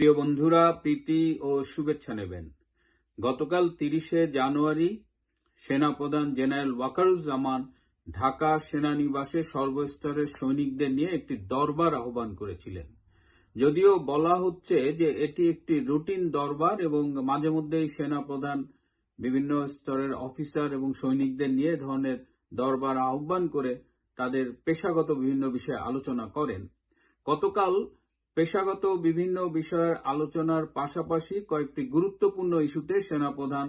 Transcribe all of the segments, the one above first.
প্রিয় বন্ধুরা, প্রীতি ও শুভেচ্ছা নেবেন। গতকাল তিরিশে জানুয়ারি সেনাপ্রধান জেনারেল ওয়াকারুজ্জামান ঢাকা সেনানিবাসে সর্বস্তরের সৈনিকদের নিয়ে একটি দরবার আহ্বান করেছিলেন। যদিও বলা হচ্ছে যে এটি একটি রুটিন দরবার এবং মাঝে মধ্যেই সেনাপ্রধান বিভিন্ন স্তরের অফিসার এবং সৈনিকদের নিয়ে ধরনের দরবার আহ্বান করে তাদের পেশাগত বিভিন্ন বিষয়ে আলোচনা করেন। গতকাল পেশাগত বিভিন্ন বিষয়ের আলোচনার পাশাপাশি কয়েকটি গুরুত্বপূর্ণ ইস্যুতে সেনাপ্রধান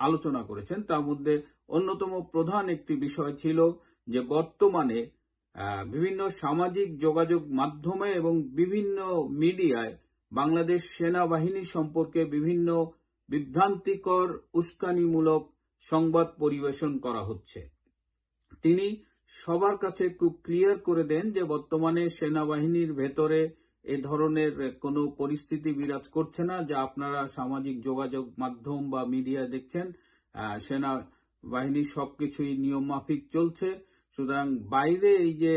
আলোচনা করেছেন। তার মধ্যে অন্যতম প্রধান একটি বিষয় ছিল যে বর্তমানে বিভিন্ন সামাজিক যোগাযোগ মাধ্যমে এবং বিভিন্ন মিডিয়ায় বাংলাদেশ সেনাবাহিনী সম্পর্কে বিভিন্ন বিভ্রান্তিকর, উস্কানিমূলক সংবাদ পরিবেশন করা হচ্ছে। তিনি সবার কাছে খুব ক্লিয়ার করে দেন যে বর্তমানে সেনাবাহিনীর ভেতরে এ ধরনের কোনো পরিস্থিতি বিরাজ করছে না যা আপনারা সামাজিক যোগাযোগ মাধ্যম বা মিডিয়া দেখছেন। আহ, সেনাবাহিনী সবকিছুই নিয়ম মাফিক চলছে। সুতরাং বাইরে এই যে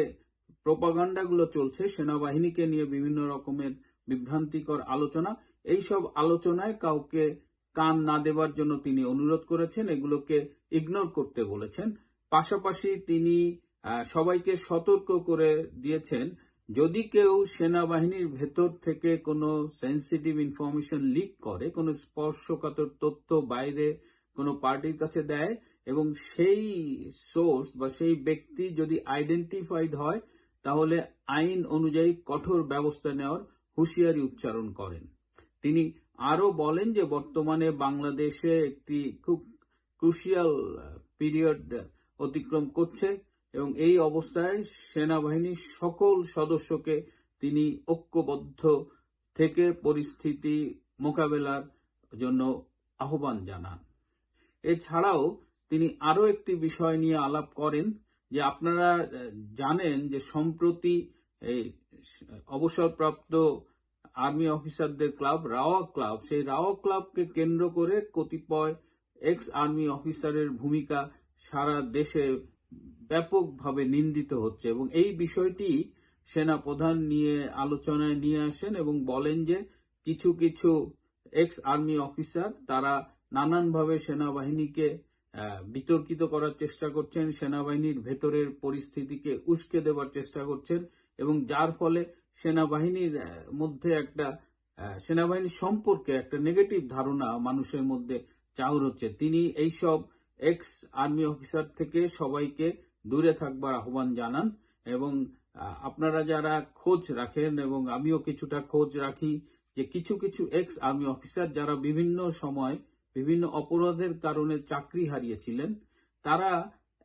প্রপাগান্ডাগুলো চলছে সেনাবাহিনীকে নিয়ে বিভিন্ন রকমের বিভ্রান্তিকর আলোচনা এই সব আলোচনায় কাউকে কান না দেওয়ার জন্য তিনি অনুরোধ করেছেন এগুলোকে ইগনোর করতে বলেছেন। পাশাপাশি তিনি সবাইকে সতর্ক করে দিয়েছেন যদি কেউ সেনাবাহিনীর ভেতর থেকে কোনো সেন্সিটিভ ইনফরমেশন লিক করে, কোনো স্পর্শকাতর তথ্য বাইরে কোনো পার্টির কাছে দেয় এবং সেই সোর্স বা সেই ব্যক্তি যদি আইডেন্টিফাইড হয়, তাহলে আইন অনুযায়ী কঠোর ব্যবস্থা নেওয়ার হুঁশিয়ারি উচ্চারণ করেন। তিনি আরও বলেন যে বর্তমানে বাংলাদেশে একটি খুব ক্রুশিয়াল পিরিয়ড অতিক্রম করছে। এবং এই অবস্থায় সেনাবাহিনীর সকল সদস্যকে তিনি ঐক্যবদ্ধ থেকে পরিস্থিতি মোকাবেলার জন্য আহ্বান জানান। এছাড়াও তিনি আরও একটি বিষয় নিয়ে আলাপ করেন যে আপনারা জানেন যে সম্প্রতি অবসরপ্রাপ্ত আর্মি অফিসারদের ক্লাব, রাওয়া ক্লাব, সেই রাওয়া ক্লাবকে কেন্দ্র করে কতিপয় এক্স আর্মি অফিসারের ভূমিকা সারা দেশে ব্যাপকভাবে নিন্দিত হচ্ছে এবং এই বিষয়টি সেনা প্রধান নিয়ে আলোচনায় নিয়ে আসেন এবং বলেন যে কিছু কিছু এক্স আর্মি অফিসার তারা নানানভাবে সেনাবাহিনীকে বিতর্কিত করার চেষ্টা করছেন, সেনাবাহিনীর ভেতরের পরিস্থিতিকে উস্কে দেওয়ার চেষ্টা করছেন এবং যার ফলে সেনাবাহিনীর মধ্যে একটা সেনাবাহিনী সম্পর্কে একটা নেগেটিভ ধারণা মানুষের মধ্যে চাউর হচ্ছে। তিনি এইসব এক্স আর্মি অফিসার থেকে সবাইকে দূরে থাকবার আহ্বান জানান এবং আপনারা যারা খোঁজ রাখেন এবং আমিও কিছুটা খোঁজ রাখি যে কিছু কিছু এক্স আর্মি অফিসার যারা বিভিন্ন সময় বিভিন্ন অপরাধের কারণে চাকরি হারিয়েছিলেন তারা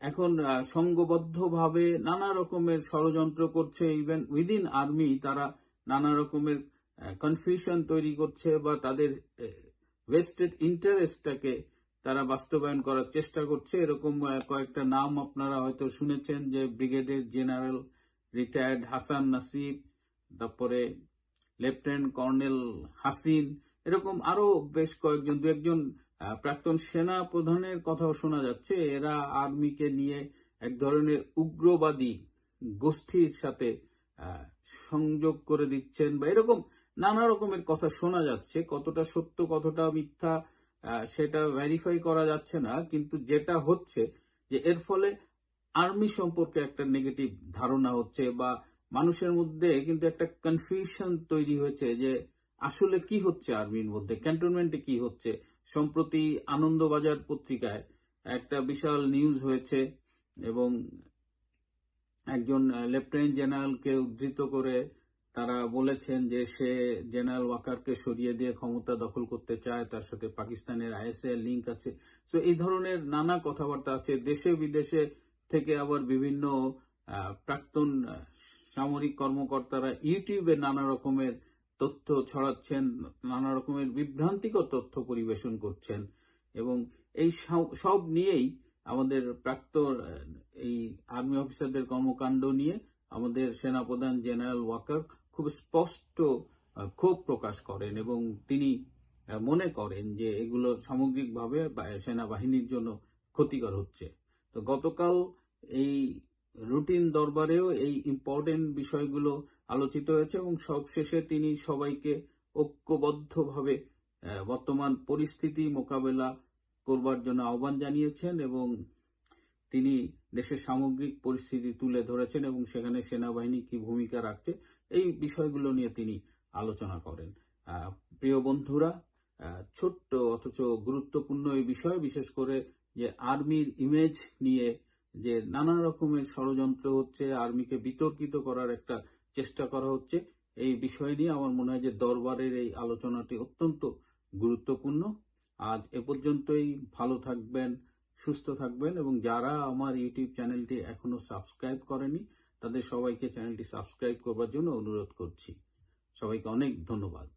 এখন আহ, সংঘবদ্ধভাবে নানা রকমের ষড়যন্ত্র করছে। ইভেন উইদিন আর্মি তারা নানা রকমের কনফিউশন তৈরি করছে বা তাদের ওয়েস্টেড ইন্টারেস্টটাকে তারা বাস্তবায়ন করার চেষ্টা করছে। এরকম কয়েকটা নাম আপনারা হয়তো শুনেছেন যে brigadier general retired Hasan Nasib, তারপরে লেফটেন্যান্ট কর্নেল হাসিন, এরকম আরও বেশ কয়েকজন, দু একজন প্রাক্তন সেনা প্রধানের কথাও শোনা যাচ্ছে। এরা আর্মিকে নিয়ে এক ধরনের উগ্রবাদী গোষ্ঠীর সাথে সংযোগ করে দিচ্ছেন বা এরকম নানা রকমের কথা শোনা যাচ্ছে। কতটা সত্য, কতটা মিথ্যা সেটা ভেরিফাই করা যাচ্ছে না, কিন্তু যেটা হচ্ছে যে এর ফলে আর্মি সম্পর্কে একটা নেগেটিভ ধারণা হচ্ছে বা মানুষের মধ্যে কিন্তু একটা কনফিউশন তৈরি হয়েছে যে আসলে কি হচ্ছে আর্মির মধ্যে ক্যান্টনমেন্টে কি হচ্ছে। সম্প্রতি আনন্দবাজার পত্রিকায় একটা বিশাল নিউজ হয়েছে এবং একজন লেফটেন্যান্ট জেনারেলকে উদ্ধৃত করে তারা বলেছেন যে সে জেনারেল ওয়াকারকে সরিয়ে দিয়ে ক্ষমতা দখল করতে চায়, তার সাথে পাকিস্তানের আইএসএ লিঙ্ক আছে। তো এই ধরনের নানা কথাবার্তা আছে। দেশে বিদেশে থেকে আবার বিভিন্ন প্রাক্তন সামরিক কর্মকর্তারা ইউটিউবে নানা রকমের তথ্য ছড়াচ্ছেন, নানা রকমের বিভ্রান্তিকর তথ্য পরিবেশন করছেন এবং এই সব- সব নিয়েই আমাদের প্রাক্তন এই আর্মি অফিসারদের কর্মকাণ্ড নিয়ে আমাদের সেনাপ্রধান জেনারেল ওয়াকার খুব স্পষ্ট ক্ষোভ প্রকাশ করেন এবং তিনি মনে করেন যে এগুলো সামগ্রিকভাবে সেনাবাহিনীর জন্য ক্ষতিকর হচ্ছে। তো গতকাল এই রুটিন দরবারেও এই ইম্পর্টেন্ট বিষয়গুলো আলোচিত হয়েছে এবং সবশেষে তিনি সবাইকে ঐক্যবদ্ধভাবে বর্তমান পরিস্থিতি মোকাবেলা করবার জন্য আহ্বান জানিয়েছেন এবং তিনি দেশের সামগ্রিক পরিস্থিতি তুলে ধরেছেন এবং সেখানে সেনাবাহিনী কি ভূমিকা রাখছে এই বিষয়গুলো নিয়ে তিনি আলোচনা করেন। প্রিয় বন্ধুরা ছোট্ট অথচ গুরুত্বপূর্ণ এই বিষয়, বিশেষ করে যে আর্মির ইমেজ নিয়ে যে নানা রকমের ষড়যন্ত্র হচ্ছে, আর্মিকে বিতর্কিত করার একটা চেষ্টা করা হচ্ছে, এই বিষয় নিয়ে আমার মনে হয় যে দরবারের এই আলোচনাটি অত্যন্ত গুরুত্বপূর্ণ। আজ এ পর্যন্তই, ভালো থাকবেন, সুস্থ থাকবেন, এবং যারা আমার ইউটিউব চ্যানেলটি এখনও সাবস্ক্রাইব করেনি তাদের সবাইকে চ্যানেলটি সাবস্ক্রাইব করবার জন্য অনুরোধ করছি। সবাইকে অনেক ধন্যবাদ।